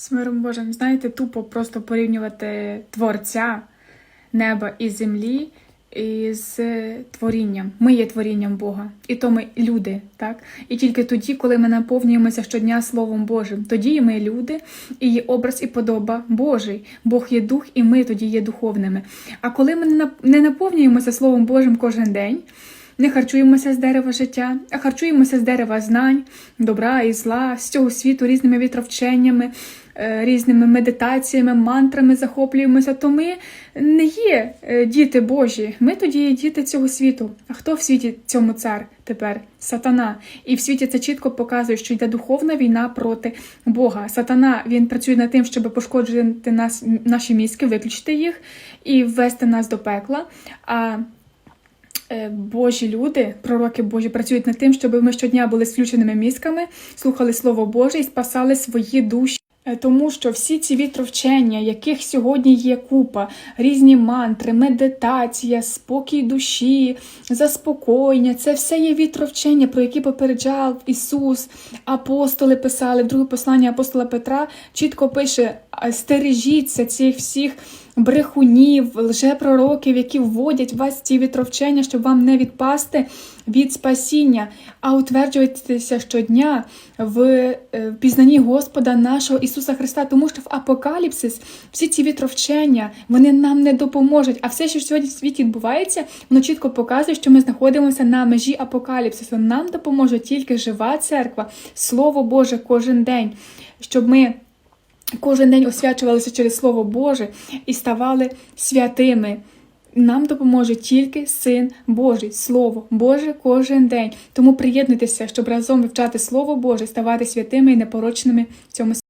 З миром Божим, знаєте, тупо просто порівнювати творця неба і землі із творінням. Ми є творінням Бога, і то ми люди, так? І тільки тоді, коли ми наповнюємося щодня Словом Божим, тоді ми люди, і є образ і подоба Божий. Бог є дух, і ми тоді є духовними. А коли ми не наповнюємося Словом Божим кожен день. Не харчуємося з дерева життя, а харчуємося з дерева знань, добра і зла, з цього світу різними вітровченнями, різними медитаціями, мантрами захоплюємося, то ми не є е, діти Божі. Ми тоді є діти цього світу. А хто в світі цьому цар тепер? Сатана. І в світі це чітко показує, що йде духовна війна проти Бога. Сатана він працює над тим, щоб пошкоджувати нас, наші мізки, виключити їх і ввести нас до пекла. А е, Божі люди, пророки Божі, працюють над тим, щоб ми щодня були включеними мізками, слухали Слово Боже і спасали свої душі. Е, Тому що всі ці вітровчення, яких сьогодні є купа, різні мантри, медитація, спокій душі, заспокоєння, це все є вітровчення, про які попереджав Ісус, апостоли писали, друге послання апостола Петра чітко пише: «А стережіться цих всіх брехунів, лжепророків, які вводять вас в ці вітровчення, щоб вам не відпасти від спасіння, а утверджуйтеся щодня в е, пізнанні Господа нашого Ісуса Христа, тому що в апокаліпсис всі ці вітровчення вони нам не допоможуть. А все, що сьогодні в світі відбувається, воно чітко показує, що ми знаходимося на межі апокаліпсису. Нам допоможе тільки жива церква, Слово Боже кожен день, щоб ми. Кожен день освячувалися через Слово Боже і ставали святими. Нам допоможе тільки Син Божий, Слово Боже кожен день. Тому приєднуйтеся, щоб разом вивчати Слово Боже, ставати святими і непорочними в цьому світі.